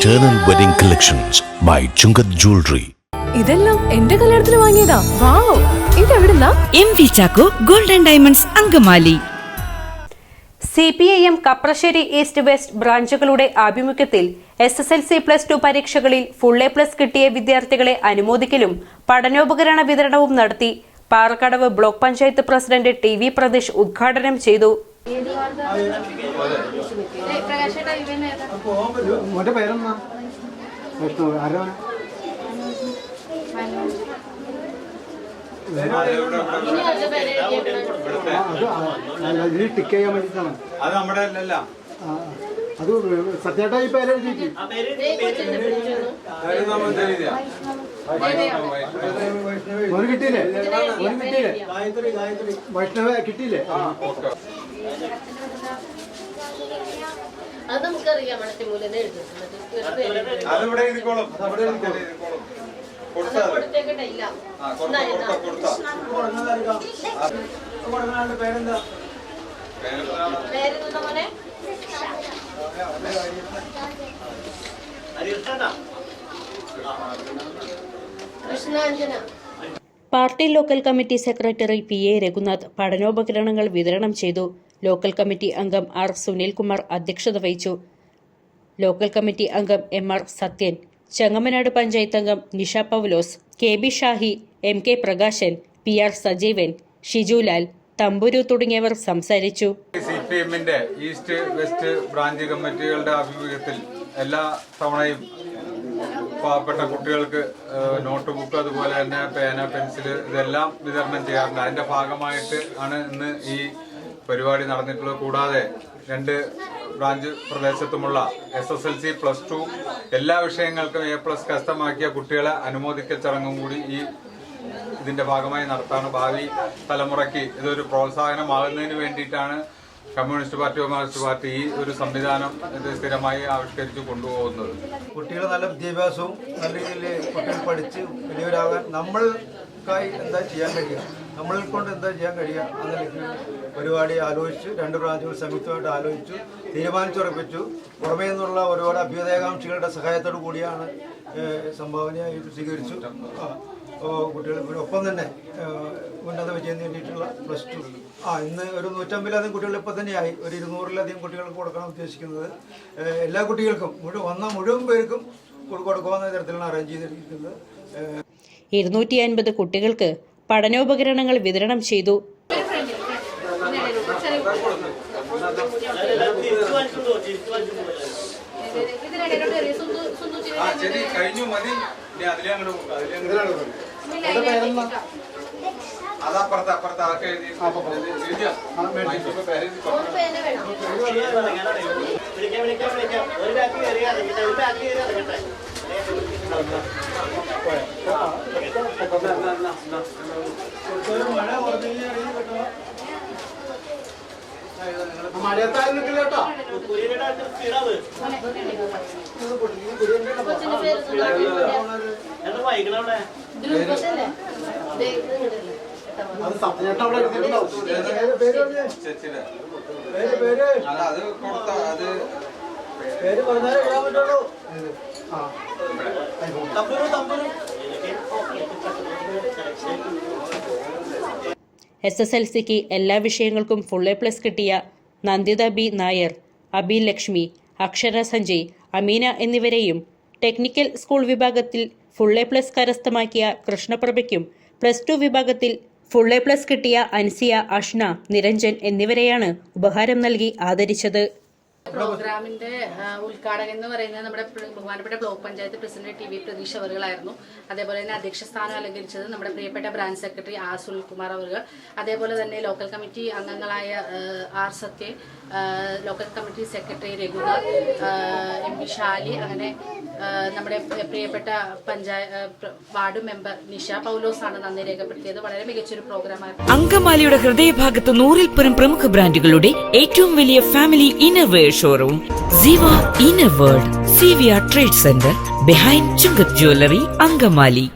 Eternal Wedding Collections by Chungath Jewelry. ഇതെല്ലാം എന്റെ കല്യാണത്തിന് വാങ്ങിയതാ. Wow. ഇതെവിടുന്നാ? M V Chacko golden diamonds Angamaly. C P I M Kaprassery east west ബ്രാഞ്ചുകളുടെ ആഭിമുഖ്യത്തിൽ S S L C plus two പരീക്ഷകളിൽ full A plus കിട്ടിയ വിദ്യാർത്ഥികളെ അനുമോദിക്കലും പഠനോപകരണ വിതരണവും നടത്തി Parakkadavu block panchayat president T V Pratheesh ഉദ്ഘാടനം ചെയ്തു. മോന്റെ പേരെന്നാ വിഷ്ണു. ആരാ? അത് ടിക്ക് ചെയ്യാൻ നമ്മുടെ അല്ലല്ല. അത് സത്യേട്ടാ ഈ പേര് എഴുതിയിട്ട്. കിട്ടിയില്ലേ? കിട്ടിയില്ലേ? വൈഷ്ണവ കിട്ടിയില്ലേ? അത് നമുക്കറിയാം അതിവിടെ എഴുതിക്കോളും? എഴുതിക്കോളും. കൊടുത്തേക്കട്ടെ ഇല്ല. പേരെന്താ? പേരെന്താ മോനെ? Krishnanjana. Party local committee secretary P A Raghunath പഠനോപകരണങ്ങൾ വിതരണം ചെയ്തു. ലോക്കൽ കമ്മിറ്റി അംഗം ആർ സുനിൽകുമാർ അധ്യക്ഷത വഹിച്ചു. ലോക്കൽ കമ്മിറ്റി അംഗം എം ആർ സത്യൻ ചെങ്ങമനാട് പഞ്ചായത്ത് അംഗം Nisha Paulose K B Shahi M K Prakashan P R Sajeevan Shijulal Thamburu തുടങ്ങിയവർ സംസാരിച്ചു. സി പി എമ്മിന്റെ ഈസ്റ്റ് വെസ്റ്റ് ബ്രാഞ്ച് കമ്മിറ്റികളുടെ ആഭിമുഖ്യത്തിൽ എല്ലാ തവണയും പാവപ്പെട്ട കുട്ടികൾക്ക് നോട്ട് ബുക്ക് അതുപോലെ തന്നെ പേന പെൻസിൽ ഇതെല്ലാം വിതരണം ചെയ്യാറുണ്ട്. അതിന്റെ ഭാഗമായിട്ട് ആണ് ഇന്ന് ഈ പരിപാടി നടന്നിട്ടുള്ളത് കൂടാതെ രണ്ട് branch പ്രദേശത്തുമുള്ള S S L C plus two എല്ലാ വിഷയങ്ങൾക്കും എ പ്ലസ് കരസ്ഥമാക്കിയ കുട്ടികളെ അനുമോദിക്കൽ ചടങ്ങും കൂടി ഈ ഇതിന്റെ ഭാഗമായി നടത്താണ്. ഭാവി തലമുറയ്ക്ക് ഇതൊരു പ്രോത്സാഹനമാകുന്നതിന് വേണ്ടിയിട്ടാണ് കമ്മ്യൂണിസ്റ്റ് പാർട്ടി കമ്മ്യൂണിസ്റ്റ് പാർട്ടി ഈ ഒരു സംവിധാനം ഇത് സ്ഥിരമായി ആവിഷ്കരിച്ചു കൊണ്ടുപോകുന്നത്. കുട്ടികൾ നല്ല വിദ്യാഭ്യാസവും നല്ല രീതിയിൽ കുട്ടികൾ പഠിച്ച് വലിയവരാകാൻ നമ്മൾക്കായി എന്താ ചെയ്യാൻ കഴിയുക നമ്മളെ കൊണ്ട് എന്താ ചെയ്യാൻ കഴിയുക? നിലയ്ക്ക് പരിപാടി ആലോചിച്ച് രണ്ട് പ്രാവശ്യം സംയുക്തമായിട്ട് ആലോചിച്ചു തീരുമാനിച്ചുറപ്പിച്ചു. പുറമേ നിന്നുള്ള ഒരുപാട് അഭ്യുദയകാംക്ഷികളുടെ സഹായത്തോടു കൂടിയാണ് സംഭാവനയായി സ്വീകരിച്ചു. കുട്ടികൾ ഒപ്പം തന്നെ ഉന്നത വിജയം നേടിയിട്ടുള്ള പ്ലസ് ടു. ആ ഇന്ന് ഒരു നൂറ്റമ്പതിലധികം കുട്ടികൾ ഇപ്പം തന്നെയായി. ഒരു ഇരുന്നൂറിലധികം കുട്ടികൾക്ക് കൊടുക്കണം ഉദ്ദേശിക്കുന്നത്. എല്ലാ കുട്ടികൾക്കും മുഴുവൻ വന്ന മുഴുവൻ പേർക്കും കൊടുക്കുമെന്ന തരത്തിലാണ് അറേഞ്ച് ചെയ്തിരിക്കുന്നത്. ഇരുന്നൂറ്റി അൻപത് കുട്ടികൾക്ക് പഠനോപകരണങ്ങൾ വിതരണം ചെയ്തു. അതപ്പുറത്ത് അപ്പുറത്ത് ആക്കെ എഴുതി ഇങ്ങോട്ടല്ലേ? അത് സത്യേട്ടാ അവിടെ പേര് പറഞ്ഞാലേ എഴുതാൻ പറ്റുള്ളൂ തമ്പുരു തമ്പുരു എസ് എസ് എൽ സിക്ക് എല്ലാ വിഷയങ്ങൾക്കും ഫുൾ എ പ്ലസ് കിട്ടിയ നന്ദിത ബി നായർ അബി ലക്ഷ്മി അക്ഷര സഞ്ജയ് അമീന എന്നിവരെയും ടെക്നിക്കൽ സ്കൂൾ വിഭാഗത്തിൽ ഫുൾ എ പ്ലസ് കരസ്ഥമാക്കിയ കൃഷ്ണപ്രഭയ്ക്കും പ്ലസ് ടു വിഭാഗത്തിൽ ഫുൾ എ പ്ലസ് കിട്ടിയ അൻസിയ അഷ്ന നിരഞ്ജൻ എന്നിവരെയാണ് ഉപഹാരം നൽകി ആദരിച്ചത്. പ്രോഗ്രാമിന്റെ ഉദ്ഘാടകൻ എന്ന് പറയുന്നത് നമ്മുടെ ബഹുമാനപ്പെട്ട block panchayat president T V Pratheesh അവറുകളായിരുന്നു അതേപോലെ തന്നെ അധ്യക്ഷ സ്ഥാനം അലങ്കരിച്ചത് നമ്മുടെ പ്രിയപ്പെട്ട ബ്രാഞ്ച് സെക്രട്ടറി ആർ സുനിൽകുമാർ അവർ അതേപോലെ തന്നെ ലോക്കൽ കമ്മിറ്റി അംഗങ്ങളായ R Sathya local committee secretary ആ, എം പി ഷാലി അങ്ങനെ നമ്മുടെ പ്രിയപ്പെട്ട പഞ്ചായത്ത് വാർഡ് മെമ്പർ നിഷ പൗലോസ് ആണ് നന്ദി രേഖപ്പെടുത്തിയത്. വളരെ മികച്ചൊരു പ്രോഗ്രാമായിരുന്നു. അങ്കമാലിയുടെ ഹൃദയഭാഗത്ത് നൂറിൽ പരം പ്രമുഖ ബ്രാൻഡുകളുടെ ഏറ്റവും വലിയ family innerwear showroom Ziva inner world C V R trade centre behind Chungath jewellery Angamaly